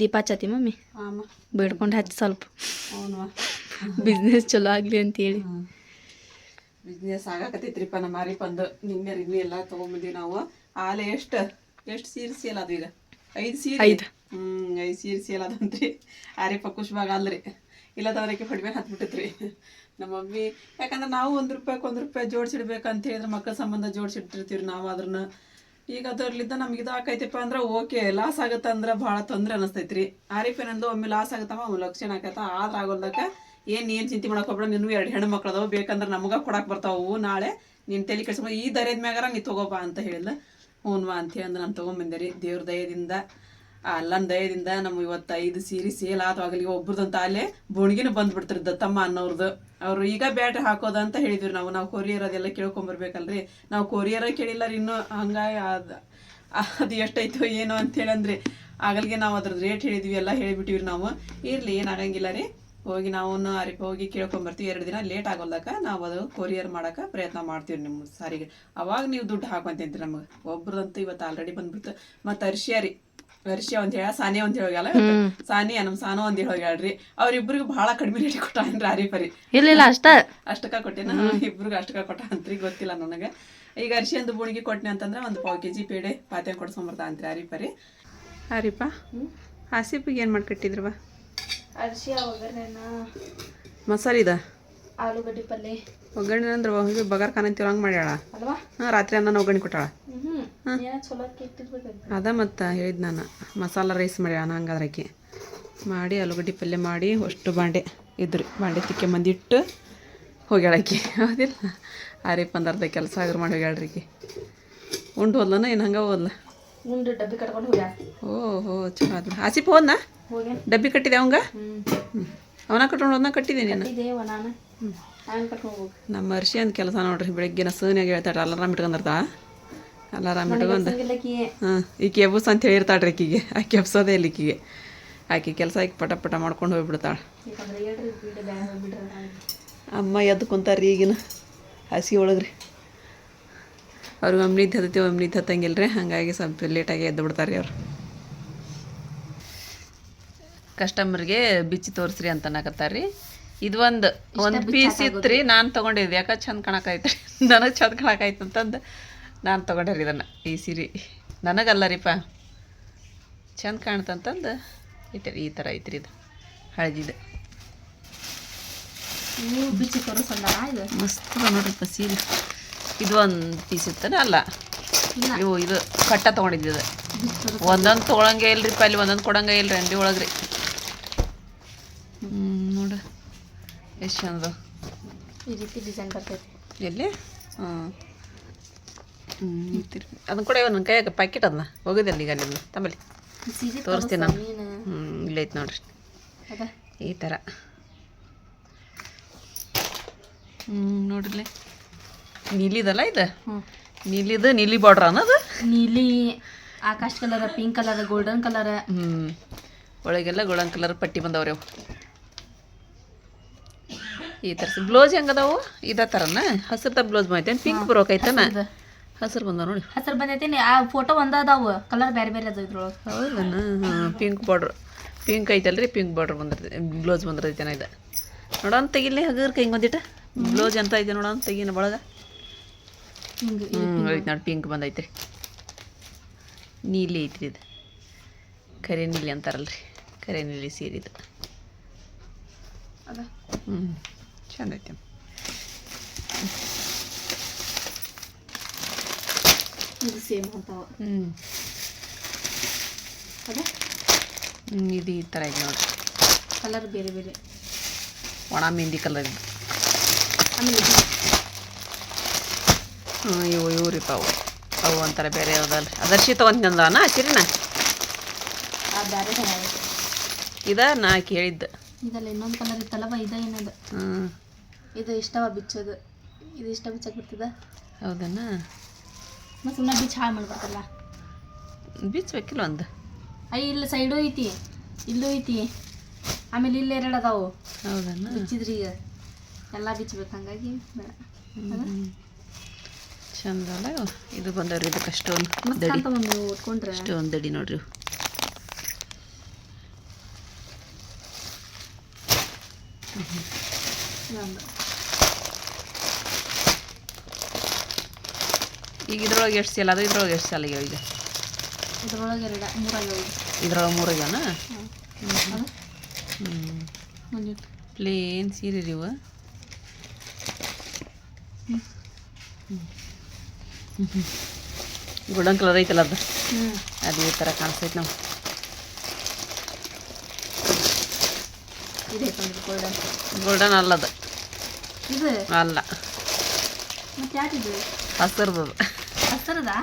ದೀಪ ಹಚ್ಚತಿ mummy? ಬೇಡ್ಕೊಂಡು ಹಚ್ಚಿ ಸ್ವಲ್ಪ. ಬಿಸ್ನೆಸ್ ಚಲೋ ಆಗಲಿ ಅಂತೇಳಿ. ಬಿಸ್ನೆಸ್ ಆಗಾಕತ್ತೈತ್ರಿಪ್ಪ ನಮ್ಮ ಮಾರಿ ಪಂದು. ನಿನ್ನೆ ರಿನ್ನೆ ಎಲ್ಲ ತಗೊಂಬಂದೀವಿ ನಾವು. ಆಲೆ ಎಷ್ಟು? ಎಷ್ಟು ಸೀರೆ ಸೇಲ್ ಅದು ಈಗ? ಐದು ಸೀರೆ ಐದು. ಹ್ಮ್ ಐದು ಸೀರೆ ಸೇಲ್ ಅದಂತ್ರಿ ಆರಿಪ್ಪ ಖುಷ್ಬಾಗ ಅಲ್ರಿ ಇಲ್ಲದವ್ರಿಗೆ ಪಡಿಮೆ ಹತ್ಬಿಟ್ಟಿತ್ರಿ. ನಮ್ಮ ಮಮ್ಮಿ ಯಾಕಂದ್ರೆ ನಾವು ಒಂದು ರೂಪಾಯಿ ಒಂದು ರೂಪಾಯಿ ಜೋಡಿಸಿಡ್ಬೇಕಂತ ಹೇಳಿದ್ರೆ ಮಕ್ಕಳ ಸಂಬಂಧ ಜೋಡಿಸಿಟ್ಟಿರ್ತೀವಿ ನಾವು ಅದನ್ನ ಈಗ ಅದರಲ್ಲಿದ್ದ ನಮ್ಗೆ ಇದು ಆಕೈತಿಪ್ಪ ಅಂದ್ರೆ ಓಕೆ ಲಾಸ್ ಆಗತ್ತ ಅಂದ್ರೆ ಭಾಳ ತೊಂದ್ರೆ ಅನಿಸ್ತೈತ್ರಿ. ಆರಿಫ್ ಏನಂದು ಒಮ್ಮೆ ಲಾಸ್ ಆಗತ್ತಮ್ಮ ಒಮ್ಮೆ ಲಕ್ಷಣ ಆಕತ್ತ ಆದ್ರ ಆಗೋಲ್ದಕ್ಕ ಏನ್ ನೀನ್ ಚಿಂತೆ ಮಾಡಕ್ ಹೋಗ್ಬೇಡ, ನಿನ್ನೂ ಎರಡು ಹೆಣ್ಣು ಮಕ್ಳು ಬೇಕಂದ್ರೆ ನಮಗ ಕೊಡಕ್ಕೆ ಬರ್ತಾವು ನಾಳೆ. ನಿನ್ ತಲೆ ಕೆಡ್ಸ್ಕೊಂಡು ಈ ದರ್ಯದ ಮ್ಯಾಗಾರ ನೀ ತಗೋಬಾ ಅಂತ ಹೇಳಿದ ಹ್ಞೂನ್ವಾ, ಅಂತ ಹೇಳಿ ನಾನು ತೊಗೊಂಬಂದೆ ದೇವ್ರ ದಯದಿಂದ ಆ, ಅಲ್ಲನ್ ದಯದಿಂದ ನಮ್ಗೆ ಇವತ್ತು ಐದು ಸೀರೆ ಸೇಲ್ ಆತವಾಗಲಿ ಒಬ್ರದಂತ ಅಲ್ಲೇ ಬೋಣಿಗಿನ ಬಂದ್ಬಿಡ್ತಾರೆ ದತ್ತಮ್ಮ ಅನ್ನೋರ್ದು. ಅವ್ರು ಈಗ ಬ್ಯಾಟ್ರಿ ಹಾಕೋದ ಅಂತ ಹೇಳಿದ್ವಿ ನಾವು. ನಾವು ಕೊರಿಯರ್ ಅದೆಲ್ಲ ಕೇಳ್ಕೊಂಬರ್ಬೇಕಲ್ರಿ ನಾವು ಕೊರಿಯರ ಕೇಳಿಲ್ಲ ಇನ್ನು. ಹಂಗಾಗಿ ಅದು ಅದು ಎಷ್ಟೈತೋ ಏನೋ ಅಂತೇಳಿ ಅಂದ್ರೆ ಆಗಲ್ಗೆ ನಾವು ಅದ್ರದ್ದು ರೇಟ್ ಹೇಳಿದ್ವಿ, ಎಲ್ಲ ಹೇಳಿಬಿಟ್ಟಿವ್ರಿ ನಾವು. ಇರ್ಲಿ ಏನಾಗಂಗಿಲ್ಲ ರೀ. ಹೋಗಿ ನಾವು ಅರಿಪ ಹೋಗಿ ಕೇಳ್ಕೊಂಬರ್ತೀವಿ ಎರಡು ದಿನ ಲೇಟ್ ಆಗೋಲ್ಲಕ ನಾವು ಅದು ಕೊರಿಯರ್ ಮಾಡಕ ಪ್ರಯತ್ನ ಮಾಡ್ತೀವಿ ನಿಮ್ಮ ಸಾರಿಗೆ. ಅವಾಗ ನೀವು ದುಡ್ಡು ಹಾಕೊಂತಂತ್ರಿ ನಮಗೆ. ಒಬ್ರದಂತೂ ಇವತ್ತು ಆಲ್ರೆಡಿ ಬಂದ್ಬಿಡ್ತು. ಮತ್ತು ಅರ್ಶಿಯ ಅರ್ಶಿಯ ಅಂತ ಹೇಳ ಸಾನಿ ಅಂತ ಹೇಳ ಸಾನಿ ನಮ್ ಸಾನೋ ಅಂತ ಹೇಳಿ ಅವ್ರಿಬ್ರಿಗೂ ಬಹಳ ಕಡಿಮೆ ರೇಟ್ ಕೊಟ್ಟಾನ್ರಿ ಅರಿ ಪರಿ ಇಲ್ಲ ಅಷ್ಟ. ಅಷ್ಟಕ್ಕ ಕೊಟ್ಟಿನ? ಇಬ್ರಿಗೆ ಅಷ್ಟಕ್ಕ ಕೊಟ್ಟ ಅಂತ್ರಿ ಗೊತ್ತಿಲ್ಲ ನನಗೆ. ಈಗ ಅರ್ಶಿ ಒಂದು ಬುಣಿಗೆ ಕೊಟ್ಟನೆ ಅಂತಂದ್ರೆ ಒಂದು ಪಾವ್ ಕೆ ಜಿ ಪೇಡೆ ಪಾತ್ರೆ ಕೊಡ್ಸ್ಕೊಂಬರ್ತಾ ಅಂತ್ರಿ ಆರಿಪರಿ ಆರಿಪ? ಆಸಿಪಿಗೆ ಏನು ಮಾಡ್ಕಟ್ಟಿದ್ರವ ಅರ್ಶಿ ಒಗ್ಗರಣೆನ ಮಸಾಲಿದ? ಆಲೂಗಡ್ಡಿ ಆಲೂಗಡ್ಡೆ ಪಲ್ಯ ಒಗ್ಗರಣೆ ಅಂದ್ರೆ ಹೋಗಿ ಬಗಾರ್ ಖಾನ ಅಂತೀವಿ ಹಂಗೆ ಮಾಡ್ಯಾಳ? ಹಾಂ ರಾತ್ರಿ ಅನ್ನ ಒಗ್ಗರಣೆ ಕೊಟ್ಟಾಳ. ಹ್ಞೂ ಅದ ಮತ್ತು ಹೇಳಿದ್ ನಾನು. ಮಸಾಲ ರೈಸ್ ಮಾಡ್ಯಾಳ ಹಂಗಾದ್ರೆ ಆಕೆ. ಮಾಡಿ ಆಲೂಗಡ್ಡೆ ಪಲ್ಯ ಮಾಡಿ ಅಷ್ಟು ಬಾಂಡೆ ಇದ್ರಿ. ಬಾಂಡೆ ತಿಕ್ಕೆ ಮಂದಿಟ್ಟು ಹೋಗ್ಯಾಳ ಆಕಿ. ಹೌದಿಲ್ಲ? ಆ ಒಂದು ಅರ್ಧ ಕೆಲಸ ಆಗ್ರ ಮಾಡಿ ಹೋಗ್ಯಾಳ್ರಿ ಆಕಿ. ಉಂಡು ಹೋದ್ಲನ ಏನು ಹಂಗೆ ಹೋದ್ಲ? ಉಂಡು ಡಬ್ಬಿ ಕಟ್ಕೊಂಡು ಹೋಗ್ಯ? ಓ ಹೋ ಚಲೋ ಆದ್ಲ. ಆಸಿಪ್ ಹೋದ್ನ? ಡಬ್ಬಿ ಕಟ್ಟಿದೆ ಅವಂಗ? ಹ್ಞೂ ಹ್ಞೂ ಅವನ ಕಟ್ಕೊಂಡು ಹೋದ್ನ ಕಟ್ಟಿದೆ ನೀನು ಇದೇವ ನಮ್ಮ ಅರ್ಶಿ ಅಂತ ಕೆಲಸ ನೋಡ್ರಿ ಬೆಳಿಗ್ಗೆ ಸೂನ್ಯಾಗ ಹೇಳ್ತಾಳೆ ಅಲಾರಾಮ್ ಇಟ್ಕೊಂಡಿರ್ತಾ ಅಲಾರಾಮ್ ಇಟ್ಕೊಂಡು ಹಾಂ ಈಕೆ ಎಬ್ಬಸ್ ಅಂತ ಹೇಳಿರ್ತಾಳ್ರಿ ಆಕಿಗೆ. ಆಕೆ ಎಬ್ಸೋದೇ ಇಲ್ಲ ಈಕಿಗೆ. ಆಕೆ ಕೆಲಸ ಆಕಿ ಪಟ ಪಟ ಮಾಡ್ಕೊಂಡು ಹೋಗ್ಬಿಡ್ತಾಳೆ. ಅಮ್ಮ ಎದ್ದು ಕುಂತಾರ್ರಿ ಈಗಿನ ಹಸಿ ಒಳಗ್ರಿ. ಅವ್ರಿಗೆ ಒಮ್ಮೆ ನಿದ್ದೆ ಹತ್ತೈತಿ ಒಮ್ಮೆ ಹತ್ತಂಗಿಲ್ರಿ. ಹಾಗಾಗಿ ಸ್ವಲ್ಪ ಲೇಟಾಗಿ ಎದ್ದು ಬಿಡ್ತಾರೆ ರೀ ಅವ್ರು. ಕಸ್ಟಮರ್ಗೆ ಬಿಚ್ಚಿ ತೋರಿಸ್ರಿ ಅಂತ ಅನ್ನಕತ್ತಾರ ರೀ ಇದು ಒಂದು ಒಂದು ಪೀಸ್ ಇತ್ತು ರೀ ನಾನು ತೊಗೊಂಡಿದ್ದೆ. ಯಾಕೆ ಚಂದ ರೀ ನನಗೆ ಚಂದ ಕಾಣಕೈತೆ ಅಂತಂದು ನಾನು ತೊಗೊಂಡೆ ರೀ ಇದನ್ನು ಈ ಸೀರೆ. ನನಗಲ್ಲ ರೀಪ ಚಂದ ಕಾಣ್ತಂತಂದು ಇಟ್ಟರಿ ಈ ಥರ ಐತ್ರಿ ಇದು ಹಳದಿದೆ. ಬಿಚ್ಚಿ ತೋರಿಸಲ್ಲ ಮಸ್ತ್ ನೋಡ್ರಿಪ್ಪ ಸೀರೆ. ಇದು ಒಂದು ಪೀಸ್ ಇತ್ತನ? ಅಲ್ಲ. ಇವು ಇದು ಕಟ್ಟ ತೊಗೊಂಡಿದ್ದು ಇದು ಒಂದೊಂದು ತೊಗೊಳಂಗೆ ಇಲ್ರಿಪ್ಪ ಅಲ್ಲಿ ಒಂದೊಂದು ಕೊಡಂಗೆ ಇಲ್ರಿ ಅಂಗಡಿ ಒಳಗೆ ಹ್ಞೂ ನೋಡು ಎಷ್ಟು ಚಂದ. ಈ ರೀತಿ ಡಿಸೈನ್ ಬರ್ತೈತಿ. ಎಲ್ಲಿ? ಹಾಂ. ಹ್ಞೂ ಅದನ್ನ ಕೂಡ ನನ್ನ ಕೈಯಾಗ ಪ್ಯಾಕೆಟ್ ಅದನ್ನ ಹೋಗಿದ್ದಲ್ಲಿ ಈಗ ನಿಮ್ಮ ತಮ್ಮಲ್ಲಿ ತೋರಿಸ್ತೀನಿ? ನಾನು ಹ್ಞೂ ಇಲ್ಲೈತೆ ನೋಡ್ರಿ. ಈ ಥರ ಹ್ಞೂ ನೋಡ್ರಿ ನೀಲಿದಲ್ಲ ಇದು? ನೀಲಿದು ನೀಲಿ ಬಾರ್ಡ್ರ್ ಅನ್ನೋದು? ನೀಲಿ Akash colour pink colour golden colour ಹ್ಞೂ ಒಳಗೆಲ್ಲ ಗೋಲ್ಡನ್ ಕಲರ್ ಪಟ್ಟಿ ಬಂದವ್ರಿ ಅವು. ಈ ಥರ ಬ್ಲೌಸ್ ಹೆಂಗದಾವು ಇದೇ ಥರನ ಹಸಿರ್ದ ಬ್ಲೌಸ್ ಬಂದೈತೆ ಪಿಂಕ್ ಬರೋಕೈತನ ಹಸಿರು ಬಂದ ನೋಡಿ. ಹಸಿರು ಬಂದೈತೇನು? ಆ ಫೋಟೋ ಒಂದ ಅದಾವು. ಕಲರ್ ಬೇರೆ ಬೇರೆ ಅದಾವ ಇದ್ರೊಳಗೆ. ಹೌದನ? ಪಿಂಕ್ ಬಾರ್ಡ್ರ್ ಪಿಂಕ್ ಐತಲ್ರಿ ಪಿಂಕ್ ಬಾರ್ಡ್ರ್ ಬಂದಿರ್ತೈತೆ ಬ್ಲೌಸ್ ಬಂದಿರ್ತೈತೆನ ಇದು. ನೋಡೋಣ ತೆಗಿಲಿ ಹಗರ್ಕ ಹಿಂಗೆ ಒಂದಿಟ್ಟು ಬ್ಲೌಸ್ ಅಂತ ಐತೆ ನೋಡೋಣ ತೆಗಿನ ಒಳಗೆ. ಹಿಂಗೆ ಹ್ಞೂ ಐತೆ ನೋಡಿ ಪಿಂಕ್ ಬಂದೈತೆ ನೀಲಿ ಐತ್ರಿ ಇದು. ಕರೆ ನೀಲಿ ಅಂತಾರಲ್ರಿ. ಕರೆ ನೀಲಿ ಸೀರೆ ಇದು. ಅದ. ಹ್ಞೂ ಚಂದ Nu ಇದು ಸೇಮ್ ಅಂತಾವ ಹ್ಞೂ ಅದ ಇದು ಈ ಥರ ಇದೆ ನೋಡಿರಿ ಕಲರ್ ಬೇರೆ ಬೇರೆ. ಒಣ ಮೆಹಂದಿ ಕಲರ್ ಇದು. ಆಮೇಲೆ ಇದು. ಹ್ಞೂ ಇವು ಇವು ರೀ ಅವು ಅವು ಒಂಥರ ಬೇರೆ ಯಾವ್ದಲ್ಲ ಅದರ್ಶಿ ತೊಗೊಂತಿಂದವನ ಹಸಿರಿನ ಚೆನ್ನಾಗೈತೆ ಇದ ನಾ ಕೇಳಿದ್ದು ಇದಲ್ಲ ಇನ್ನೊಂದು ಕಲರ್ ಇತ್ತಲ್ಲವ ಇದ ಏನದ? ಹ್ಞೂ ಇದು ಇಷ್ಟವ ಬಿಚ್ಚೋದು. ಇದು ಇಷ್ಟ ಬಿಚ್ಚಕ್ಕೆ ಬರ್ತದ ಹೌದನ? ಮತ್ತು ಸುಮ್ಮನೆ ಬಿಚ್ಚ ಹಾಳು ಮಾಡ್ಬಾರ್ದಲ್ಲ ಬಿಚ್ಚಬೇಕಿಲ್ಲ ಒಂದು. ಅಯ್ಯ ಇಲ್ಲ ಸೈಡು ಐತಿ. ಇಲ್ಲೂ ಐತಿ. ಆಮೇಲೆ ಇಲ್ಲಿ ಎರಡು ಅದಾವು. ಹೌದನ? ಬಿಚ್ಚಿದ್ರಿ ಈಗ. ಎಲ್ಲ ಬಿಚ್ಚಬೇಕು ಹಂಗಾಗಿ. ಬೇಡ. ಇದು ಬಂದವ್ರಿ ಇದಕ್ಕೆ ಅಷ್ಟೊಂದು ದಡಿ. ಅಷ್ಟೊಂದು ದಡಿ ನೋಡ್ರಿ ಇವು. ಇದೊಂದು ಈಗ ಇದ್ರೊಳಗೆ ಎಷ್ಟು ಸೇಲ್ ಅದು ಇದ್ರೊಳಗೆ ಎಷ್ಟು ಸೇಲ್ ಆಗ್ಯಾವ ಈಗ ಇದ್ರೊಳಗೆ ಎರಡು ಮೂರಾಗ್ಯಾವ ಇದ್ರೊಳಗೆ ಮೂರಾಗ್ಯಾನ ಅದು ಹ್ಞೂ ಒಂದಿಟ್ಟು ಪ್ಲೇನ್ ಸೀರೆ ರೀ ಇವು ಗೋಲ್ಡನ್ ಕಲರ್ ಐತಲ್ಲ ಅದು ಹ್ಞೂ ಅದು ಈ ಥರ ಕಾಣಿಸ್ತೈತೆ ನಾವು ಇದೆ ಒಂದು ಗೋಲ್ಡನ್ ಗೋಲ್ಡನ್ ಅಲ್ಲ ಅದು ಹಸಿರ್ದು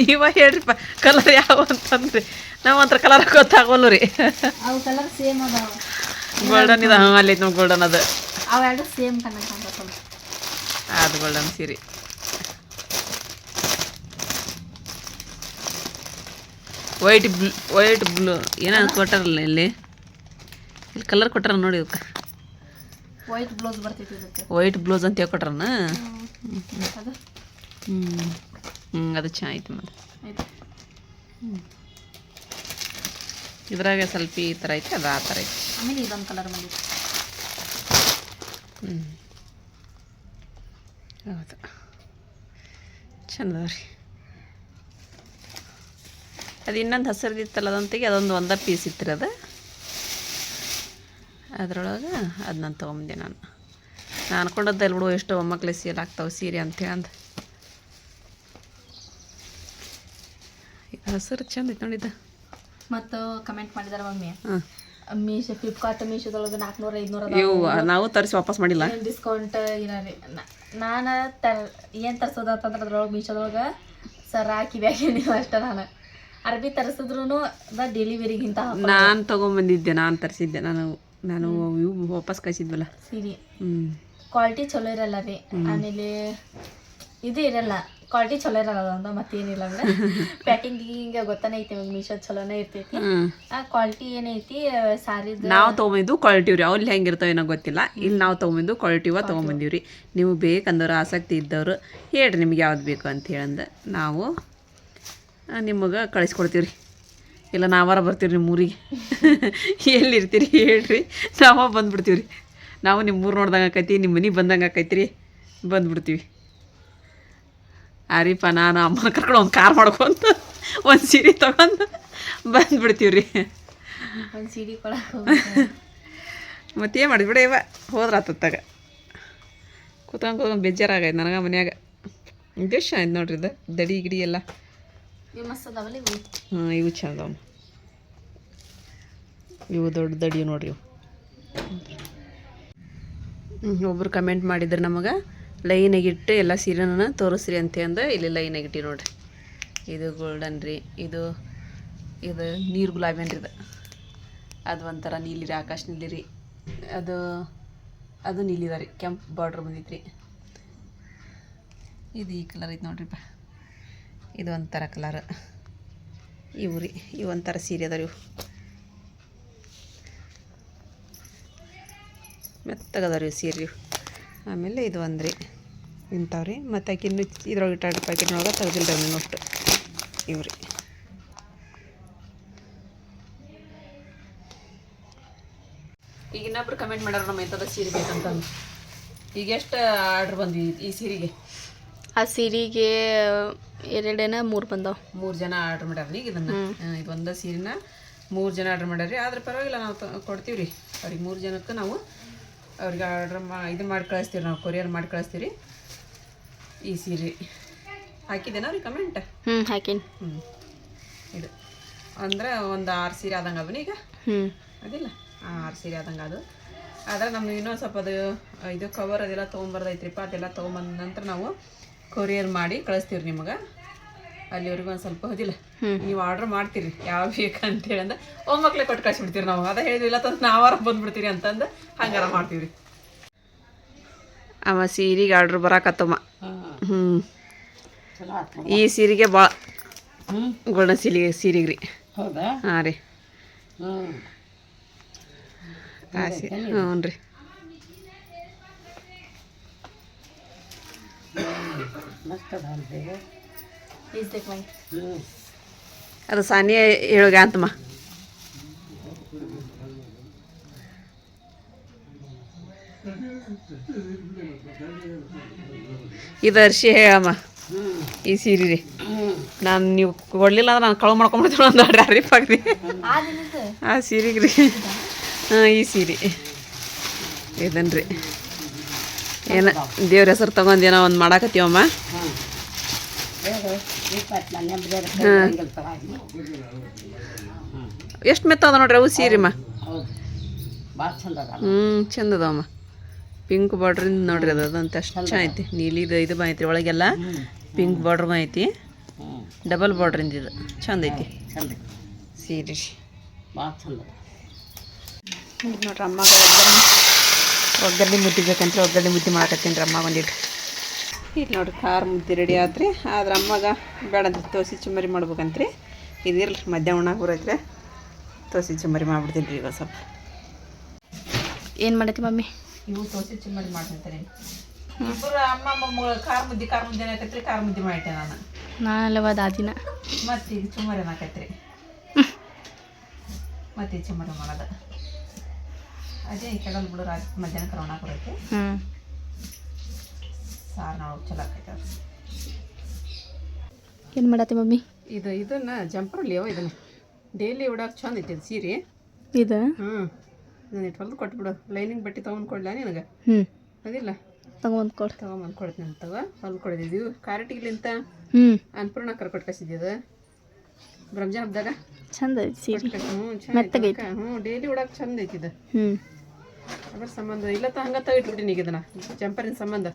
ನೀವ ಹೇಳ್ರಿಪ್ಪ ಕಲರ್ ಯಾವ ಅಂತಂದ್ರಿ. ನಾವು ಅಂತ ಕಲರ್ ಗೊತ್ತಾಗೋಲ್ಲ ರೀ ಅವು ಕಲರ್ ಸೇಮ್ ಅದಾವ. ಗೋಲ್ಡನ್ ಇದೆ ಹಾಂ ಅಲ್ಲಿ ನೋಡಿ ಗೋಲ್ಡನ್ ಅದು. ಅವೆರಡು ಸೇಮ್ ಕನ್ನಡ ಅದು ಗೋಲ್ಡನ್ ಸೀರೆ. ವೈಟ್ ಬ್ಲೂ ವೈಟ್ ಬ್ಲೂ ಏನೋ ಕೊಟ್ಟಾರಲ್ಲ ಇಲ್ಲಿ? ಇಲ್ಲಿ ಕಲರ್ ಕೊಟ್ಟಾರ ನೋಡಿ ಇದಕ್ಕೆ ವೈಟ್ ಬ್ಲೌಸ್ ಬರ್ತೈತಿ ವೈಟ್ ಬ್ಲೌಸ್ ಅಂತ ಹೇಳ್ಕೊಟ್ರನ? ಹ್ಞೂ ಹ್ಞೂ ಅದು ಚೆನ್ನಾಗಿತ್ತು ಮತ್ತೆ. ಆಯ್ತು. ಇದ್ರಾಗ ಸ್ವಲ್ಪ ಈ ಥರ ಐತೆ ಅದು ಆ ಥರ ಐತೆ. ಆಮೇಲೆ ಇದೊಂದು ಕಲರ್ ಬಂದಿತ್ತು ಹ್ಞೂ ಹೌದು. ಚಂದ ರೀ ಅದು ಇನ್ನೊಂದು ಹಸಿರ್ದಿತ್ತಲ್ಲ ಅದಂತಿಗೆ ಅದೊಂದು ಒಂದ ಪೀಸ್ ಇತ್ತು ಅದು. ಅದ್ರೊಳಗೆ ಅದು ನಾನು ತೊಗೊಂಬಂದೆ ನಾನು. ನಾನು ಅನ್ಕೊಂಡದ್ದು ಬಿಡು ಎಷ್ಟು ಒಮ್ಮಕ್ಳೆ ಸೀರೆ ಆಗ್ತಾವೆ ಸೀರೆ ಅಂತೇಳಿ ಅಂದ ಇದು ಹಸಿರು ಚಂದ ಐತೆ ನೋಡಿದ್ದು ಮತ್ತು ಕಮೆಂಟ್ ಮಾಡಿದಾರೆ ಮಮ್ಮಿ. ಹಾಂ. ಮೀಶೋ ಫ್ಲಿಪ್ಕಾರ್ಟ್ ಮೀಶೋದೊಳಗೆ ನಾಲ್ಕುನೂರ ಐದುನೂರ ಇವು ನಾವು ತರಿಸಿ ವಾಪಸ್ ಮಾಡಿಲ್ಲ. ಡಿಸ್ಕೌಂಟ್ ಏನಾರಿ ನಾನು ತ ಏನು ತರ್ಸೋದತ್ತಂದ್ರೆ ಅದ್ರೊಳಗೆ ಮೀಶೋದೊಳಗೆ ಸರ್ ಹಾಕಿದೆ ನೀವು ಅಷ್ಟೇ ನಾನು. ಅರ್ಬಿ ತರಿಸಿದ್ರು ಡೆಲಿವರಿಗಿಂತ ನಾನು ತೊಗೊಂಬಂದಿದ್ದೆ ನಾನು ತರಿಸಿದ್ದೆ. ನಾನು ನಾನು ಇವು ವಾಪಸ್ ಕಳಿಸಿದ್ವಲ್ಲ. ಸೀರೆ. ಹ್ಞೂ ಕ್ವಾಲಿಟಿ ಚಲೋ ಇರಲ್ಲ ರೀ. ಆಮೇಲೆ ಇದು ಇರಲ್ಲ. ಕ್ವಾಲಿಟಿ ಚಲೋ ಇರಲ್ಲ ಅಂತ ಮತ್ತೇನಿಲ್ಲ ಅಂದ್ರೆ ಪ್ಯಾಕಿಂಗ್ ಹಿಂಗೆ ಗೊತ್ತಾನೆ ಐತಿ ಇವಾಗ ಮೀಶೋ ಚಲೋನೇ ಇರ್ತೈತಿ. ಆ ಕ್ವಾಲಿಟಿ ಏನೈತಿ ಸಾರಿದ ನಾವು ತೊಗೊಂಬಂದು ಕ್ವಾಲಿಟಿ ರೀ ಅಲ್ಲಿ ಹೆಂಗಿರ್ತಾವ ಏನೋ ಗೊತ್ತಿಲ್ಲ. ಇಲ್ಲಿ ನಾವು ತೊಗೊಂಬಂದು ಕ್ವಾಲಿಟಿವ ತೊಗೊಂಬಂದೀವಿ ರೀ ನೀವು ಬೇಕಂದವ್ರು ಆಸಕ್ತಿ ಇದ್ದವರು ಹೇಳ್ರಿ ನಿಮ್ಗೆ ಯಾವ್ದು ಬೇಕು ಅಂತ ಹೇಳಂದ. ನಾವು ನಿಮಗೆ ಕಳಿಸ್ಕೊಡ್ತೀವಿ ರೀ ಇಲ್ಲ ನಾವಾರ ಬರ್ತೀವಿ ರೀ ನಿಮ್ಮೂರಿಗೆ ಎಲ್ಲಿರ್ತೀರಿ ಹೇಳ್ರಿ. ನಾವ ಬಂದ್ಬಿಡ್ತೀವಿ ರೀ ನಾವು ನಿಮ್ಮ ಊರು ನೋಡ್ದಂಗೆ ಆಕೈತಿ ನಿಮ್ಮ ಮನೆಗೆ ಬಂದಂಗೆ ಆಕೈತಿ ರೀ ಬಂದ್ಬಿಡ್ತೀವಿ. ಆರಿಪ್ಪ ನಾನು ಅಮ್ಮನ ಕರ್ಕೊಂಡು ಒಂದು ಕಾರ್ ಮಾಡ್ಕೊಂತ ಒಂದು ಸೀರೆ ತೊಗೊಂಡು ಬಂದ್ಬಿಡ್ತೀವಿ ರೀ ಒಂದು ಸಿಡಿ ಕೊಡ ಮತ್ತೇನು ಮಾಡಿದ್ ಬಿಡ ಇವ? ಹೋದ್ರ ಆತತ್ತಾಗ ಕೂತ್ಕೊಂಡು ಕೂತ್ಕೊಂಡು ಬೇಜಾರಾಗೈತೆ ನನಗೆ ಮನ್ಯಾಗ. ಉದ್ದೇಶ ಆಯ್ತು ನೋಡ್ರಿ ಇದು ದಡಿ ಗಿಡಿ ಎಲ್ಲ. ಹಾಂ ಇವು ಚಂದ ಅವ ಇವು ದೊಡ್ಡ ದಡಿ ನೋಡ್ರಿ ಇವು. ಒಬ್ರು ಕಮೆಂಟ್ ಮಾಡಿದ್ರು ನಮಗೆ. ಲೈನಾಗಿಟ್ಟು ಎಲ್ಲ ಸೀರೆನ ತೋರಿಸ್ರಿ ಅಂತ ಅಂದ. ಇಲ್ಲಿ ಲೈನಾಗಿಟ್ಟು ನೋಡ್ರಿ. ಇದು ಗೋಲ್ಡನ್ ರೀ. ಇದು ಇದು ನೀರು ಗುಲಾಬಿ ಅನ್ರಿ ಇದು? ಅದು ಒಂಥರ ನೀಲಿ ರೀ, ಆಕಾಶ ನೀಲಿ ರೀ. ಅದು ಅದು ನೀಲಿದ ರೀ. ಕೆಂಪು ಬಾರ್ಡ್ರ್ ಬಂದಿತ್ತು ರೀ ಇದು ಈ ಕಲರ್ ಐತೆ ನೋಡ್ರಿಪ್ಪ ಇದು ಒಂಥರ ಕಲರ್ ಇವು ರೀ. ಇವು ಒಂಥರ ಸೀರೆ ಅದಾವ ಇವು. ಮೆತ್ತಗದಾವ ರೀ ಸೀರೆ ಆಮೇಲೆ ಇದು ಒಂದು ರೀ. ಇಂಥವು ರೀ ಮತ್ತು ಆಕೆ ಇನ್ನು ಇದ್ರೊಳಗೆ ಇಟ್ಟ ಪ್ಯಾಕೆಟ್ನೊಳಗೆ ತೆಗ್ದಿಲ್ಲ ರೀ ಅಷ್ಟು ಇವ್ರಿ. ಈಗ ಇನ್ನೊಬ್ರು ಕಮೆಂಟ್ ಮಾಡ್ಯಾರ ನಮ್ಮ ಎಂಥದ ಸೀರೆ ಬೇಕಂತ ಈಗ ಎಷ್ಟು ಆರ್ಡ್ರ್ ಬಂದ್ವಿ ಈ ಸೀರೆಗೆ? ಆ ಸೀರೆಗೆ ಎರಡೇನ ಮೂರು ಬಂದಾವ. ಮೂರು ಜನ ಆರ್ಡ್ರ್ ಮಾಡ್ಯಾರ ಈಗ ಇದನ್ನು? ಇದು ಒಂದೇ ಸೀರೆನ ಮೂರು ಜನ ಆರ್ಡ್ರ್ ಮಾಡ್ಯಾರ ಆದ್ರೆ ಪರವಾಗಿಲ್ಲ ನಾವು ತ- ಕೊಡ್ತೀವಿ ರೀ ಅವ್ರಿಗೆ ಮೂರು ಜನಕ್ಕೆ ನಾವು ಅವ್ರಿಗೆ ಆರ್ಡ್ರ್ ಮಾ ಇದು ಮಾಡಿ ಕಳಿಸ್ತೀವಿ ನಾವು ಕೊರಿಯರ್ ಮಾಡಿ ಕಳಿಸ್ತೀವಿ ಈ ಸೀರೆ. ಹಾಕಿದ್ದೇನೋ ರೀ ಕಮೆಂಟ್ ಹ್ಞೂ ಹಾಕೀನಿ. ಹ್ಞೂ ಇದು ಅಂದ್ರೆ ಒಂದು ಆರು ಸೀರೆ ಆದಂಗೆ ಅದನ್ನ ಈಗ? ಹ್ಞೂ ಅದಿಲ್ಲ. ಆರು ಸೀರೆ ಆದಂಗೆ ಅದು ಆದ್ರೆ ನಮ್ಗೆ ಇನ್ನೊಂದು ಸ್ವಲ್ಪ ಅದು ಇದು ಕವರ್ ಅದೆಲ್ಲ ತೊಗೊಂಬರ್ದೈತ್ರಿಪ್ಪ ಅದೆಲ್ಲ ತೊಗೊಂಬಂದ ನಂತರ ನಾವು ಕೊರಿಯರ್ ಮಾಡಿ ಕಳಿಸ್ತೀವಿ ನಿಮಗೆ. ಅಲ್ಲಿವರೆಗೂ ಒಂದು ಸ್ವಲ್ಪ ಹೋದಿಲ್ಲ ನೀವು ಆರ್ಡ್ರ್ ಮಾಡ್ತೀರಿ. ಯಾವ ಬೇಕಂತೇಳಿ ಅಂದ್ರೆ ಒಮ್ಮಕ್ಳೆ ಕೊಟ್ಟು ಕಳಿಸ್ಬಿಡ್ತೀರಿ ನಾವು. ಅದ ಹೇಳಿದ್ವಿಲ್ಲ ತಂದು ನಾವಾರ ಬಂದ್ಬಿಡ್ತೀರಿ ಅಂತಂದು ಹಂಗಾರ ಮಾಡ್ತೀವಿ ಅವ ಸೀರೆಗೆ ಆರ್ಡ್ರ್ ಬರಾಕತ್ತಮ್ಮ ಹ್ಞೂ ಈ ಸೀರೆಗೆ ಭಾಳ ಗೋಲ್ಡನ್ ಸೀರೆ ಸೀರೆಗೆ ರೀ ಹೌದಾ? ಹಾಂ ರೀ. ಹ್ಮ್. ಆ ಸೀರೆ. ಹ್ಞೂ ರೀ. ಅದ ಸಾನಿಯ ಹೇಳೋಗ ಅಂತಮ್ಮ ಇದು ಅರ್ಶಿ ಹೇಳಮ್ಮ ಈ ಸೀರೆ ರೀ. ನಾನು ನೀವು ಕೊಡ್ಲಿಲ್ಲ ಅಂದ್ರೆ ನಾನು ಕಳು ಮಾಡ್ಕೊಂಬಿಡ್ತೀನಿ ಒಂದು ಅರಿಪ್ ಅರಿಫ್ ಆ ಸೀರೆಗೆ ರೀ. ಹಾಂ ಈ ಸೀರೆ. ಇದನ್ರಿ ಏನ ದೇವ್ರ ಹೆಸರು ಏನೋ ಒಂದು ಮಾಡಾಕತ್ತೀವಮ್ಮ ಎಷ್ಟು ಮೆತ್ತ ಅದ ನೋಡ್ರಿ ಅವು ಸೀರೆಮ್ಮ ಹ್ಞೂ ಚಂದ ಅದಾವಮ್ಮ ಪಿಂಕ್ ಬಾರ್ಡ್ರಿಂದ ನೋಡ್ರಿ ಅದು ಅದಂತ ಅಷ್ಟು ಐತಿ. ನೀಲಿದು ಇದು ಬಾಯ್ತಿ ಒಳಗೆಲ್ಲ ಪಿಂಕ್ ಬಾರ್ಡ್ರ್ ಬಾಯ್ತಿ ಡಬಲ್ ಬಾರ್ಡ್ರಿಂದ ಇದು ಚಂದ ಐತಿ. ಚಂದ ಸೀರೆ. ಭಾಳ ಚಂದ ನೋಡ್ರಿ ಅಮ್ಮಗೆ ಒಗ್ಗರಣೆ. ಒಗ್ಗರಣೆ ಮುದ್ದೆ ಬೇಕಂದ್ರೆ ಒಗ್ಗರಣೆ ಮುದ್ದೆ ಮಾಡಕತ್ತೀನಿ ರೀ ಅಮ್ಮ ಒಂದಿಟ್ಟು ಇಲ್ಲಿ ನೋಡ್ರಿ ಖಾರ ಮುದ್ದೆ ರೆಡಿ ಆತ್ರಿ. ಆದ್ರೆ ಅಮ್ಮಗ ಬೇಡ ಅಂತ ತೋಸಿ ಚುಮ್ಮರಿ ಮಾಡ್ಬೇಕಂತ್ರಿ. ಇದಿರ್ಲಿ ಮಧ್ಯಾಹ್ನ ಬರೈತ್ರಿ. ತೋಸಿ ಚುಮ್ಮರಿ ಮಾಡ್ಬಿಡ್ತೀನಿ ರೀ ಈಗ ಸ್ವಲ್ಪ. ಏನು ಮಾಡೈತಿ ಮಮ್ಮಿ? ಇವು ತೋಸಿ ಚಿಮ್ಮಡಿ ಮಾಡ್ತಿರ್ತಾರೆ ಇಬ್ಬರು ಅಮ್ಮ ಮೊಮ್ಮಗಳು ಖಾರ ಮುದ್ದೆ ಖಾರ ಮುದ್ದೆ ಏನಾಕತ್ರಿ ಖಾರ ಮುದ್ದೆ ಮಾಡಿಟ್ಟೆ ನಾನು. ನಾನಲ್ಲವ ದಾದಿನ. ಮತ್ತೆ ಈಗ ಚುಮ್ಮರಿ ಏನಾಕತ್ರಿ ಮತ್ತೆ ಚುಮ್ಮರಿ ಮಾಡೋದು. ಅದೇ ಕೆಡಲ್ ಬಿಡು ರಾತ್ರಿ ಮಧ್ಯಾಹ್ನ ಕರೋಣ ಹ್ಞೂ ಸಾರು ನಾವು ಚಲೋ ಆಕೈತೆ. ಏನು ಮಾಡತ್ತಿ ಮಮ್ಮಿ? ಇದು ಇದನ್ನ ಜಂಪರ್ ಯಾವ ಇದನ್ನ. ಡೈಲಿ ಉಡೋಕೆ ಚಂದ ಐತೆ ಇದು ಸೀರೆ. ಇದು? ಹ್ಞೂ ನಾನು ಇಟ್ಟು ಹೊಲ್ದು ಕೊಟ್ಬಿಡು ಲೈನಿಂಗ್ ಬಟ್ಟೆ ತೊಗೊಂಡು ಕೊಡ್ಲಾ ನಿನಗೆ? ಹ್ಞೂ ಅದಿಲ್ಲ? ತಗೊಂಬಂದು ಕೊಡು. ತಗೊಂಬಂದು ಕೊಡ್ತೀನಿ ತಗೋ. ಹೊಲ್ದು ಕೊಡಿದ್ದೀವಿ ಕಾರಟಿಗ್ಲಿಂತ ಹ್ಞೂ ಅನ್ನಪೂರ್ಣ ಕರ್ಕೊಟ್ಟು ಕಸಿದ್ದು ರಂಜಾನ್ ಹಬ್ಬದಾಗ ಚಂದ ಐತಿ ಸೀರೆ. ಹ್ಞೂ ಮೆತ್ತಗೈತಿ. ಹ್ಞೂ ಡೈಲಿ ಉಡಕ್ಕೆ ಚಂದ ಐತಿ ಇದು. ಹ್ಞೂ ಅದ್ರ ಸಂಬಂಧ. ಇಲ್ಲ ತ ಹಂಗೆ ತೆಗಿಟ್ಬಿಟ್ಟಿನಿ ಈಗ ಇದನ್ನ. ಜಂಪರಿನ ಸಂಬಂಧ.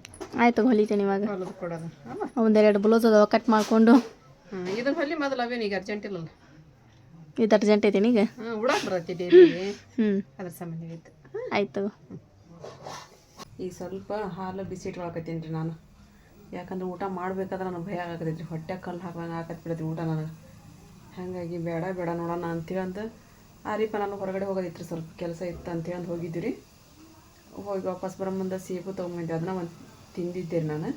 ಆಯ್ತು ಹೊಲಿತೇನೆ ಇವಾಗ. ಹೊಲದು ಕೊಡೋದು. ಒಂದೆರಡು ಬ್ಲೌಸ್ ಅದಾವ ಕಟ್ ಮಾಡಿಕೊಂಡು. ಹಾಂ ಇದನ್ನ ಹೊಲಿ ಮೊದಲು ಅವೇನು ಈಗ? ಅರ್ಜೆಂಟ್ ಇಲ್ಲಲ್ಲ? ಇದು ಅರ್ಜೆಂಟ್ ಐತೇನಿ ಈಗ. ಹಾಂ ಉಡಾಕ್ ಬರತ್ತೆ ಡೈಲಿ ಹ್ಞೂ ಅದ್ರ ಸಂಬಂಧ ಐತೆ ಆಯ್ತು. ಈಗ ಸ್ವಲ್ಪ ಹಾಲು ಬಿಸಿ ಇಟ್ಕೊಳಕತ್ತೀನಿ ರೀ ನಾನು. ಯಾಕಂದ್ರೆ ಊಟ ಮಾಡ್ಬೇಕಾದ್ರೆ ನನಗೆ ಭಯ ಆಗತೈತಿ ರೀ ಹೊಟ್ಟೆ ಕಲ್ಲು ಹಾಕಂಗೆ ಹಾಕತ್ ಬಿಡತ್ರಿ ಊಟ ನನಗೆ. ಹಾಗಾಗಿ ಬೇಡ ಬೇಡ ನೋಡೋಣ ಅಂತೇಳಿ ಅಂತ. ಆ ರೀಪ ನಾನು ಹೊರಗಡೆ ಹೋಗೋದಿತ್ತು ರೀ ಸ್ವಲ್ಪ ಕೆಲಸ ಇತ್ತು ಅಂತೇಳಿ ಅಂತ ಹೋಗಿದ್ವಿ ರೀ ಹೋಗಿ ವಾಪಸ್ ಬರೋ ಮುಂದೆ ಸೇಬು ತೊಗೊಂಬಂದೆ. ಅದನ್ನ ಒಂದು ತಿಂದಿದ್ದೆ ರೀ ನಾನು.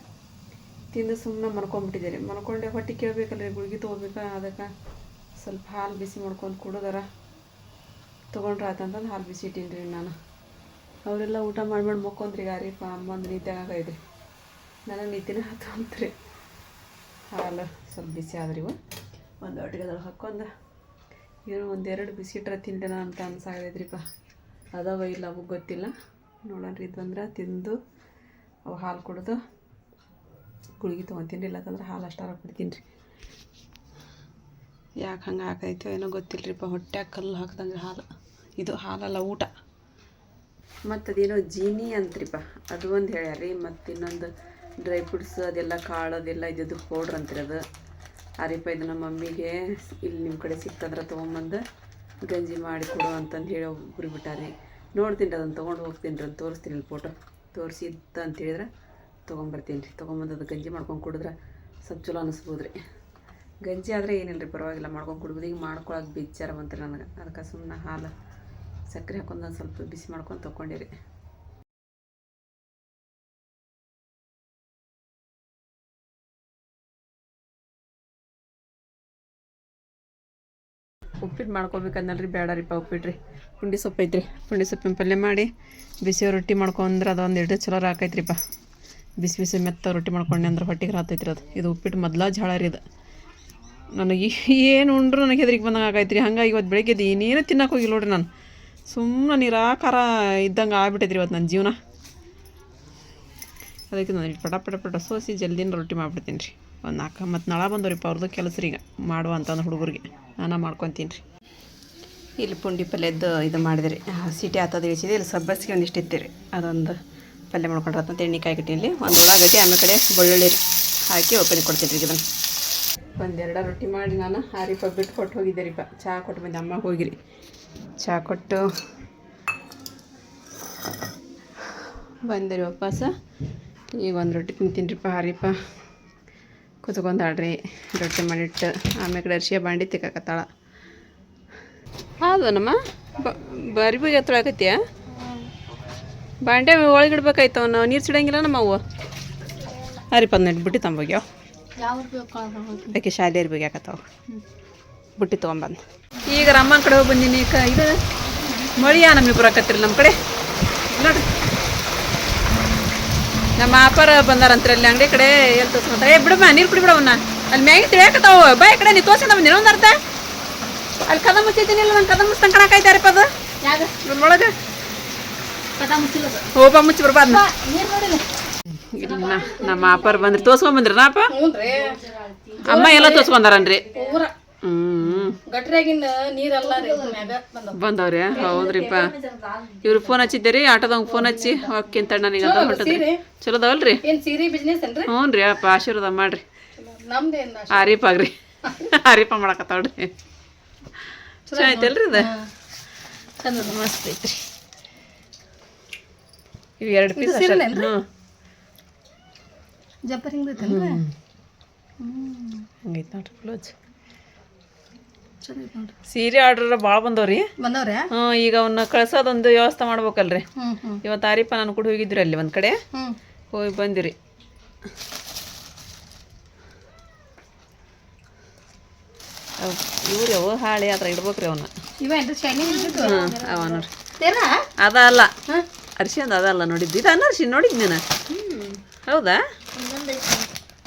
ತಿಂದು ಸುಮ್ಮನೆ ಮನ್ಕೊಂಬಿಟ್ಟಿದ್ದೆ ರೀ ಮನ್ಕೊಂಡೆ ಹೊಟ್ಟೆ ಕೇಳಬೇಕಲ್ಲ ರೀ ಗುಳಿಗೆ ತೊಗೋಬೇಕಾ ಅದಕ್ಕೆ? ಸ್ವಲ್ಪ ಹಾಲು ಬಿಸಿ ಮಾಡ್ಕೊಂಡು ಕುಡಿದಾರ. ತೊಗೊಂಡ್ರೆ ಆತಂತಂದು ಹಾಲು ಬಿಸಿ ಇಟ್ಟೀನಿ ರೀ ನಾನು. ಅವರೆಲ್ಲ ಊಟ ಮಾಡಿ ಮಾಡಿ ಮಕ್ಕೊಂದ್ರಿ ಗಾರಿಪ್ಪ ಅಮ್ಮಂದು ನಿದ್ದೆ ಆಗೈದ್ರಿ ನನಗೆ ನಿದ್ದೆನೇ ಹತ್ತು ಹಾಲು ಸ್ವಲ್ಪ ಬಿಸಿ ಆದ್ರಿ ಒಂದು ಅಡುಗೆದೊಳಗೆ ಹಾಕ್ಕೊಂಡು ಬಿಸಿ ಒಂದೆರಡು ಬಿಸಿಟ್ರೆ ತಿಂದೆನ ಅಂತ ಅನ್ಸಾಗೈತ್ರಿಪ್ಪ ಅದಾವ ಇಲ್ಲ ಅವು ಗೊತ್ತಿಲ್ಲ. ನೋಡೋಣ್ರಿ ಇದು ಅಂದ್ರೆ ತಿಂದು ಅವು ಹಾಲು ಕುಡಿದು ಗುಳಿಗೆ ತೊಗೊತೀನಿ ಇಲ್ಲ ಅಂತಂದ್ರೆ ಹಾಲು ಅಷ್ಟಾರ ಕುಡ್ತೀನಿ ರೀ ಯಾಕೆ ಹಂಗೆ ಹಾಕೈತೋ ಏನೋ ಗೊತ್ತಿಲ್ಲರಿಪ್ಪ ಹೊಟ್ಟೆ ಕಲ್ಲು ಹಾಕ್ದಂಗೆ ಹಾಲು. ಇದು ಹಾಲಲ್ಲ ಊಟ. ಮತ್ತು ಅದೇನೋ ಜೀನಿ ಅಂತ್ರಿಪ್ಪ, ಅದು ಒಂದು ಹೇಳ್ಯಾರಿ ಮತ್ತು ಇನ್ನೊಂದು ಡ್ರೈ ಫ್ರೂಟ್ಸ್ ಅದೆಲ್ಲ ಕಾಳು ಅದೆಲ್ಲ ಇದ್ದು ಪೌಡ್ರ್ ಅಂತೀರಿ ಅದು. ಆರಿಪ್ಪ ಇದು ನಮ್ಮ ಮಮ್ಮಿಗೆ, ಇಲ್ಲಿ ನಿಮ್ಮ ಕಡೆ ಸಿಕ್ತಂದ್ರೆ ತೊಗೊಂಬಂದು ಗಂಜಿ ಮಾಡಿ ಕೊಡು ಅಂತಂದು ಹೇಳಿ ಒಬ್ಬರು ಬಿಟ್ಟಾರಿ ನೋಡ್ತೀನಿ ರೀ, ಅದನ್ನು ತೊಗೊಂಡು ಹೋಗ್ತೀನಿ ರೀ ಅದು ತೋರಿಸ್ತೀನಿ ಇಲ್ಲಿ ಫೋಟೋ ತೋರಿಸಿ ಅಂತ ಹೇಳಿದ್ರೆ ತೊಗೊಂಬರ್ತೀನಿ ರೀ. ತೊಗೊಂಬಂದು ಅದು ಗಂಜಿ ಮಾಡ್ಕೊಂಡು ಕುಡಿದ್ರೆ ಸ್ವಲ್ಪ ಚಲೋ ಅನ್ನಿಸ್ಬೋದು ರೀ ಗಂಜಿ ಆದರೆ ಏನಿಲ್ಲ ರೀ ಪರವಾಗಿಲ್ಲ, ಮಾಡ್ಕೊಂಡು ಕುಡ್ಬೋದು ಈಗ ಮಾಡ್ಕೊಳಕ್ಕೆ ಬೇಜಾರ ಬಂತು ನನಗೆ. ಅದಕ್ಕೆ ಸುಮ್ಮನೆ ಹಾಲು ಸಕ್ಕರೆ ಹಾಕೊಂಡು ಒಂದು ಸ್ವಲ್ಪ ಬಿಸಿ ಮಾಡ್ಕೊಂಡು ತೊಗೊಂಡಿರಿ ಉಪ್ಪಿಟ್ಟು ಮಾಡ್ಕೋಬೇಕಂದಲ್ರಿ ಉಪ್ಪಿಟ್ಟು ರೀ ಪುಂಡಿ ಸೊಪ್ಪು ಐತ್ರಿ, ಪುಂಡಿ ಸೊಪ್ಪಿನ ಪಲ್ಯ ಮಾಡಿ ಬಿಸಿ ರೊಟ್ಟಿ ಮಾಡ್ಕೊಂಡ್ರೆ ಅದೊಂದು ಎರಡು ಚಲೋ ಹಾಕೈತ್ರಿಪ್ಪ ಬಿಸಿ ಬಿಸಿ ಮೆತ್ತ ರೊಟ್ಟಿ ಮಾಡ್ಕೊಂಡೆ ಅಂದ್ರೆ ಹೊಟ್ಟಿಗೆ ರಾತೈತ್ರಿ ಅದು. ಇದು ಉಪ್ಪಿಟ್ಟು ಮೊದ್ಲ ಝಾಳ ರೀ ಇದು ನನಗೆ ಏನು ಉಂಡ್ರು ನನಗೆ ಹೆದರಿಗೆ ಬಂದಂಗೆ ಆಗೈತ್ರಿ ಹಂಗಾಗಿ ಇವತ್ತು ಬೆಳಗ್ಗೆ ಅದು ಏನೇನು ತಿನ್ನಕ್ಕೆ ಹೋಗಿಲ್ಲ ನೋಡ್ರಿ ನಾನು. ಸುಮ್ಮನೆ ನಿರಾಕಾರ ಇದ್ದಂಗೆ ಆಗ್ಬಿಟ್ಟೈತ್ರಿ ಇವತ್ತು ನನ್ನ ಜೀವನ. ಅದಕ್ಕೆ ನಾನು ಪಟ ಪಟ ಪಟ ಸೋಸಿ ಜಲ್ದಿನ ರೊಟ್ಟಿ ಮಾಡ್ಬಿಡ್ತೀನಿ ರೀ. ಒಂದು ನಾಲ್ಕು ಮತ್ತು ನಳ ಬಂದವ್ರಿಪ್ಪ ಅವ್ರದ್ದು ಕೆಲಸ ರೀ ಈಗ. ಮಾಡುವ ಅಂತಂದು ಹುಡುಗರಿಗೆ. ನಾನು ಮಾಡ್ಕೊತೀನಿ ರೀ. ಇಲ್ಲಿ ಪುಂಡಿ ಪಲ್ಯದ್ದು ಇದು ಮಾಡಿದ್ರಿ. ಸಿಟಿ ಆತದ ಇಳಿಸಿದೆ ಇಲ್ಲಿ ಸಬ್ಬಸ್ಗೆ ಒಂದಿಷ್ಟು ಇತ್ತಿರಿ ಅದೊಂದು ಪಲ್ಯ ಮಾಡ್ಕೊಂಡ್ರೆ ಎಣ್ಣೆ ಕಾಯಿ ಇಲ್ಲಿ. ಒಂದು ಉಳ್ಳಾಗಡ್ಡಿ ಆಮೇಲೆ ಕಡೆ ಬೆಳ್ಳುಳ್ಳಿ ರೀ. ಹಾಕಿ ಒಪ್ಪನೆ ಕೊಡ್ತೀನಿ ರೀ ಇದನ್ನು. ಒಂದೆರಡು ರೊಟ್ಟಿ ಮಾಡಿ ನಾನು ಹಾರಿಪ ಬಿಟ್ಟು ಕೊಟ್ಟು ಹೋಗಿದ್ದೆ ರೀಪ. ಚಹಾ ಕೊಟ್ಟು ಬಂದೆ. ಅಮ್ಮ ಹೋಗಿರಿ ಚಹಾ ಕೊಟ್ಟು ಬಂದೆ ರೀ ವಾಪಸ್. ಈಗ ಒಂದು ರೊಟ್ಟಿ ತಿಂತೀನಿ ರೀಪ ಹಾರಿಪ ಕುತ್ಕೊಂಡಾಡ್ರಿ ರೊಟ್ಟಿ ಮಾಡಿಟ್ಟು ಆಮೇಲೆ ಕಡೆ ಅರ್ಶಿಯ ಬಾಂಡಿ ತಿಕ್ಕಾಕತ್ತಾಳ. ಹೌದು ನಮ್ಮ. ಬರಿ ಬಗ್ಗೆ ತೊಳಕತ್ತೀಯ ಬಾಂಡೆ ಒಳಗಿಡ್ಬೇಕಾಯ್ತವ ನಾವು ನೀರು ಸಿಡಂಗಿಲ್ಲ ನಮ್ಮ ಅವು ಹರಿಪ ಅದನ್ನ ಇಟ್ಬಿಟ್ಟು ತಂಬೋಗ್ಯಾವ ಅದಕ್ಕೆ ಶಾಲೆ ಇರ್ಬೇಕು ಯಾಕತ್ತಾವ ಬುಟ್ಟಿ ತೊಗೊಂಬಂದು. ಈಗ ರಮ್ಮನ ಕಡೆ ಹೋಗಿ ಬಂದೀನಿ. ಕ ಇದು ಮಳಿಯ ನಮಗೆ ಬರಕತ್ತಿರಿ ನಮ್ಮ ಕಡೆ. ನೋಡ್ರಿ. ನಮ್ಮ ಅಪ್ಪರ ಬಂದಾರಂತ್ರಿ ಅಲ್ಲಿ ಅಂಗಡಿ ಕಡೆ ಎಲ್ಲಿ ತೋರಿಸ್ಕೊಂತ ಏ ಬಿಡಮ್ಮ ನೀರು ಕುಡಿ ಬಿಡವನ್ನ ಅಲ್ಲಿ ಮ್ಯಾಗಿ ತಿಳಿಯಾಕತ್ತಾವ ಬಾಯ್ ಈ ಕಡೆ ನೀ ತೋರ್ಸ್ಕೊಂಡ ನಮ್ಮ ಒಂದು ಅರ್ಧ. ಅಲ್ಲಿ ಕದ ಮುಚ್ಚಿದ್ದೀನಿ ಇಲ್ಲ ನಾನು ಕದ ಕಣಕ್ಕೆ ಕಾಣಕಾಯ್ತಾರಪ್ಪ ಅದು? ಯಾವ ಒಳಗೆ ಕದ ಮುಚ್ಚಿಲ್ಲ ಹೋಗ ಮುಚ್ಚಿ ಬರ್ಬಾರ್ದು ನೀರು ನೋಡಿಲ್ಲ ನಮ್ಮ ಅಪ್ಪರ್ ಬಂದ್ರಿ ತೋರ್ಸ್ಕೊಂಡ್ ಬಂದ್ರಿ ನಾ ಅಪ್ಪ ಹ್ಞೂ ಅಮ್ಮ ಎಲ್ಲ ತೋರ್ಸ್ಕೊಂಡಾರನ್ರಿ. ಬಂದವ್ರಿ? ಹೌದ್ರಿಪ್ಪ. ಇವ್ರು ಫೋನ್ ಹಚ್ಚಿದ್ದೀರಿ ಆಟೋದಂಗ್ ಫೋನ್ ಹಚ್ಚಿ ಹೋಕ್ಕಿಂತ ನನಗೆ ಅಂತ ಹೊಂಟದ್ರಿ. ಚಲೋದವಲ್ರಿ? ಹ್ಞೂ ರೀ ಅಪ್ಪ ಆಶೀರ್ವಾದ ಮಾಡ್ರಿ. ಆರೀಪ್ ಆಗ್ರಿ. ಆರೀಪ ಮಾಡಕತ್ತಾವ್ರಿ. ಚಲೋ ಐತಲ್ರಿ ಇದು? ಮಸ್ತ್ ಐತ್ರಿ. ಇವು ಎರಡು ಪೀಸ್ ಸೀರೆನೇನ್ರಿ? ಹಿಂಗೆ ಹಂಗೈತೆ ನೋಡ್ರಿ ಬ್ಲೌಸ್ ನೋಡ್ರಿ. ಸೀರೆ ಆರ್ಡ್ರ್ ಭಾಳ ಬಂದವ್ರಿ. ಬಂದವ್ರೆ? ಹ್ಞೂ ಈಗ ಅವನ್ನ ಕಳ್ಸೋದೊಂದು ವ್ಯವಸ್ಥೆ ಮಾಡ್ಬೇಕಲ್ರಿ. ಇವತ್ತು ಆರೀಪ ನಾನು ಕೂಡ ಹೋಗಿದ್ರಿ ಅಲ್ಲಿ ಒಂದು ಕಡೆ. ಹೋಗಿ ಬಂದಿರಿ ಇವ್ರು ಯಾವ ಹಾಳಿ ಅದ್ರ ಇಡ್ಬೇಕ್ರಿ ಅವನ್ನ ಅವ ನೋಡ್ರಿ. ಅದ ಅಲ್ಲ ಅರ್ಶಿಂದ ಅದ ಅಲ್ಲ ನೋಡಿದ್ದು ಇದು ಅನ್ನ ಅರ್ಶಿ ನೋಡಿದ್ ನೀನು ಹೌದಾ?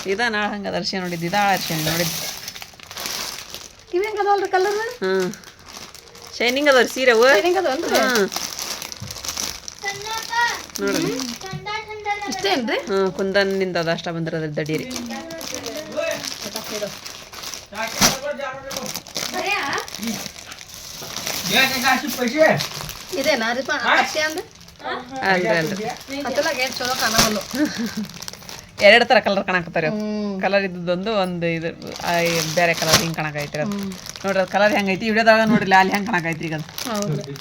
ಇದ ನಾಳೆ ಹಂಗದ ಅರ್ಶಿ ನೋಡಿದ್ದು ಇದಾಳ ಅರ್ಶಿ ನೋಡಿದ್ದು ಇವೇನ್ ಅದಾವಲ್ರಿ ಕಲರ್ ಹ್ಞೂ ಶೈನಿಂಗ್ ಅದಾವ್ರಿ ಸೀರೆ ಅವು. ಶೈನಿಂಗ್ ಅದಾವಲ್ರಿ? ಹ್ಞೂ ನೋಡ್ರಿ. ಇಷ್ಟೇ ಏನ್ರಿ ಹ್ಞೂ ಕುಂದನ್ನಿಂದ ಅದ ಅಷ್ಟ ಬಂದಿರೋದ್ರ ದಡೀರಿ ಇದೇನಾ ರೀ ಅಷ್ಟೇ ಅಂದ್ರೆ? ಅಲ್ರಿ ಅಲ್ರಿ. ಚಲೋ ಕಾಣವಲ್ಲು ಎರಡು ಥರ ಕಲರ್ ಕಾಣಕತ್ತಾರೆ ಕಲರ್ ಇದ್ದದೊಂದು ಒಂದು ಇದು ಆ, ಬೇರೆ ಕಲರ್ ಹಿಂಗೆ ಕಾಣಕೈತ್ರಿ ಅದು. ನೋಡ್ರಿ ಅದು ಕಲರ್ ಹೆಂಗೈತಿ? ವಿಡಿಯೋದಾಗ ನೋಡ್ರಿ ಅಲ್ಲಿ ಹೆಂಗೆ ಕಾಣಕೈತ್ರಿ ಈಗ ನೋಡಿದ್ರಿ.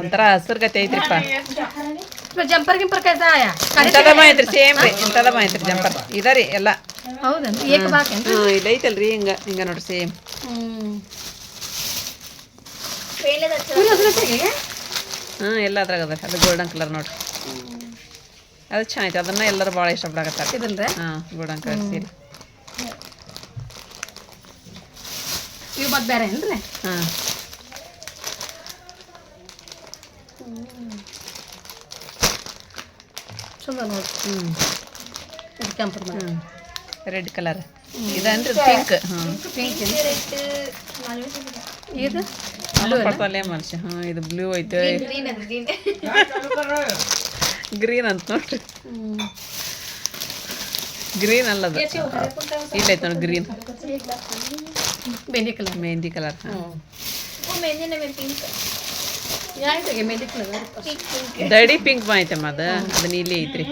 ಒಂಥರ ಹಸಿರುಗತಿ ಐತ್ರಿಪ್ಪ. ಜಂಪರ್ ಗಿಂಪರ್ ಕೈಸ ಐತ್ರಿ ಸೇಮ್ ರೀ ಇಂಥದಮ್ಮ ಐತ್ರಿ ಜಂಪರ್ ಇದರಿ ಎಲ್ಲ. ಹೌದೇನ್ರಿ? ಏಕ ಬಾಕೇನ್ರಿ? ಹ್ಞೂ ಇಲ್ಲ ಐತಲ್ರಿ ಹಿಂಗೆ ಹಿಂಗೆ ನೋಡ್ರಿ ಸೇಮ್ ಹ್ಞೂ ಎಲ್ಲ ಅದ್ರಾಗ ಅದ ಅದು ಗೋಲ್ಡನ್ ಕಲರ್ ನೋಡ್ರಿ. ಅದು ಚೆನ್ನಾಗೈತೆ ಅದನ್ನ ಎಲ್ಲರೂ ಭಾಳ ಇಷ್ಟಪಡಕತ್ತಾರೆ. ಇದನ್ರಿ ಹಾಂ ಗೋಲ್ಡನ್ ಕಲರ್ ಸೀರೆ. ಇವು ಮತ್ತೆ ಬೇರೆ ಏನ್ರಿ? ಹಾಂ. ನೋಡ್ರಿ ಹ್ಞೂ ಇದು ರೆಡ್ ಕಲರ್ ಇದಂದ್ರೆ ಪಿಂಕ್ ಪಿಂಕ್ ಇದು ಪರ್ಪಲ್ಲೇ ಮನುಷ್ಯ ಹಾಂ ಇದು. ಬ್ಲೂ ಐತೆ. ಗ್ರೀನ್ ಅಂತ ನೋಡ್ರಿ. ಗ್ರೀನ್ ಅಲ್ಲದ. ಇಲ್ಲೈತೆ ನೋಡಿ green mehndi colour mehndi colour ಹಾಂ. ಯಾಕೆ ಪಿಂಕ್ ಕಲರ್ ದಡಿ ಪಿಂಕ್ ಐತಮ್ಮ ಅದು ಅದು ನೀಲಿ ಐತ್ರಿ.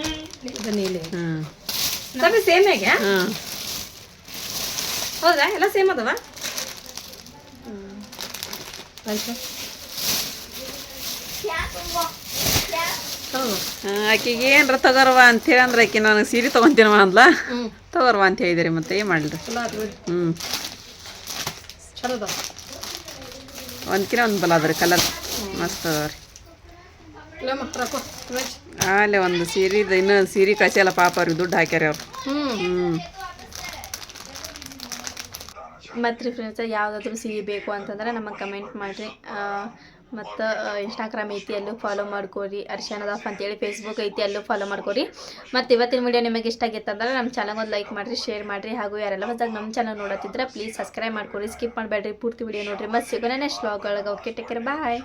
ಇದು ನೀಲಿ. ಹ್ಞೂ ಸರಿ ಸೇಮ್ ಹೇಗೆ? ಹಾಂ. ಹೌದಾ? ಎಲ್ಲ ಸೇಮ್ ಅದಾವ? ಆಯ್ತು. ಆಕಿಗೆ ಏನ್ರ ತಗೋರವ ಅಂತೇಳಿ ಅಂದ್ರೆ ಆಕಿ ನನಗೆ ಸೀರೆ ತೊಗೊತೀನವ ಅಂದ್ಲ? ಹ್ಞೂ ತಗೋರ್ವ ಅಂತ ಹೇಳಿದ್ರಿ ಮತ್ತೆ ಏನು ಮಾಡ್ಲಿ? ಚಲೋ ಹ್ಞೂ ಒಂದ್ಕಿನ ಒಂದು ಬಲ ಅದ್ರಿ ಕಲರ್ ಮಸ್ತ್ ಮಕ್ಕಳು ಅಲ್ಲೇ ಒಂದು ಸೀರೆದು ಇನ್ನೂ ಸೀರೆ ಕಳಿಸಿಲ್ಲ ಪಾಪ ಅವ್ರಿಗೆ ದುಡ್ಡು ಹಾಕ್ಯಾರ ಅವ್ರು. ಹ್ಞೂ ಹ್ಞೂ ಮತ್ತು ರೀ ಫ್ರೆಂಡ್ಸ್ ಯಾವುದಾದ್ರೂ ಸಿಹಿ ಬೇಕು ಅಂತಂದ್ರೆ ನಮಗೆ ಕಮೆಂಟ್ ಮಾಡಿರಿ. ಮತ್ತು ಇನ್ಸ್ಟಾಗ್ರಾಮ್ ಐತಿ ಅಲ್ಲೂ ಫಾಲೋ ಮಾಡ್ಕೊರಿ. ಅರ್ಶನದಾಫ್ ಅಂತೇಳಿ ಫೇಸ್ಬುಕ್ ಐತಿ ಅಲ್ಲೂ ಫಾಲೋ ಮಾಡ್ಕೊರಿ. ಮತ್ತು ಇವತ್ತಿನ ವಿಡಿಯೋ ನಿಮಗೆ ಇಷ್ಟ ಆಗಿತ್ತು ಅಂದ್ರೆ ನಮ್ಮ ಚಾನಲ್ ಒಂದು ಲೈಕ್ ಮಾಡಿರಿ ಶೇರ್ ಮಾಡಿರಿ. ಹಾಗೂ ಯಾರೆಲ್ಲ ಹೊಸದಾಗ ನಮ್ಮ ಚಾನಲ್ ನೋಡತ್ತಿದ್ರೆ ಪ್ಲೀಸ್ ಸಬ್ಸ್ಕ್ರೈಬ್ ಮಾಡ್ಕೊರಿ. ಸ್ಕಿಪ್ ಮಾಡಬೇಡ್ರಿ ಪೂರ್ತಿ ವಿಡಿಯೋ ನೋಡಿರಿ. ಮತ್ತು ಸಿಗೋಣ ನೆಕ್ಸ್ಟ್ ವ್ಲಾಗ್ ಒಳಗೆ. Okay take care bye